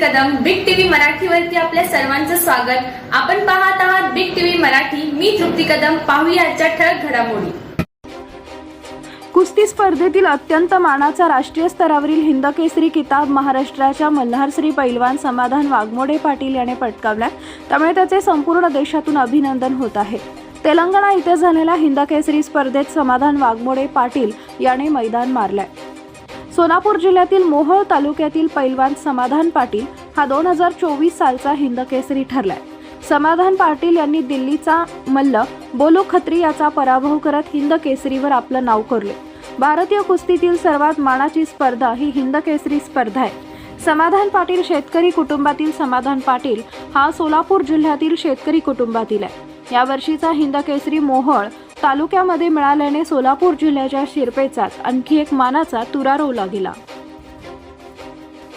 मराठीवरती आपल्या सर्वांचं स्वागत. आपण पाहत आहात बिग टीव्ही मराठी. मी तृप्ती कदम. पाहूया आजच्या ठळक घडामोडी. कुस्ती स्पर्धेतील अत्यंत मानाचा राष्ट्रीय स्तरावरील हिंदकेसरी किताब महाराष्ट्राच्या मल्हारश्री पैलवान समाधान वाघमोडे पाटील याने पटकावला त्यामुळे त्याचे संपूर्ण देशातून अभिनंदन होत आहे. तेलंगणा इथे झालेल्या हिंदकेसरी स्पर्धेत समाधान वाघमोडे पाटील याने मैदान मारलंय. सोलापूर जिल्ह्यातील मोहोळ तालुक्यातील पैलवान समाधान पाटील हा दोन हजार चोवीस सालचा हिंदकेसरी ठरलाय. समाधान पाटील यांनी दिल्लीचा मल्ल बोलो खत्री याचा पराभव करत हिंद केसरीवर आपलं नाव कोरले. भारतीय कुस्तीतील सर्वात मानाची स्पर्धा ही हिंद केसरी स्पर्धा आहे. समाधान पाटील शेतकरी कुटुंबातील समाधान पाटील हा सोलापूर जिल्ह्यातील शेतकरी कुटुंबातील आहे. यावर्षीचा हिंद केसरी मोहोळ तालुक्यामध्ये मिळाल्याने सोलापूर जिल्ह्याच्या शिरपेचात आणखी एक मानाचा तुरा रोवला गेला.